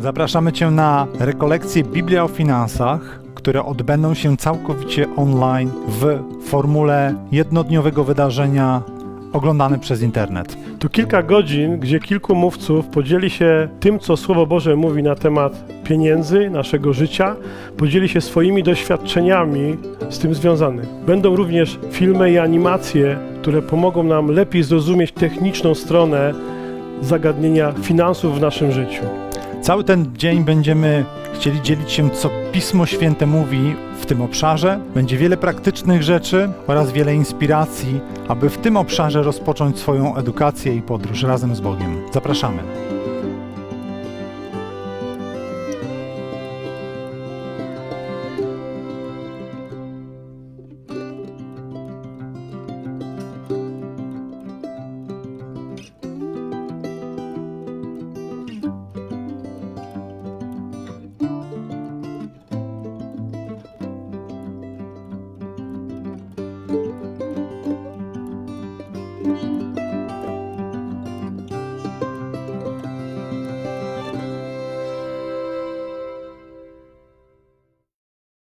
Zapraszamy Cię na rekolekcje Biblia o finansach, które odbędą się całkowicie online w formule jednodniowego wydarzenia oglądane przez internet. To kilka godzin, gdzie kilku mówców podzieli się tym, co Słowo Boże mówi na temat pieniędzy, naszego życia, podzieli się swoimi doświadczeniami z tym związanych. Będą również filmy i animacje, które pomogą nam lepiej zrozumieć techniczną stronę zagadnienia finansów w naszym życiu. Cały ten dzień będziemy chcieli dzielić się, co Pismo Święte mówi w tym obszarze. Będzie wiele praktycznych rzeczy oraz wiele inspiracji, aby w tym obszarze rozpocząć swoją edukację i podróż razem z Bogiem. Zapraszamy.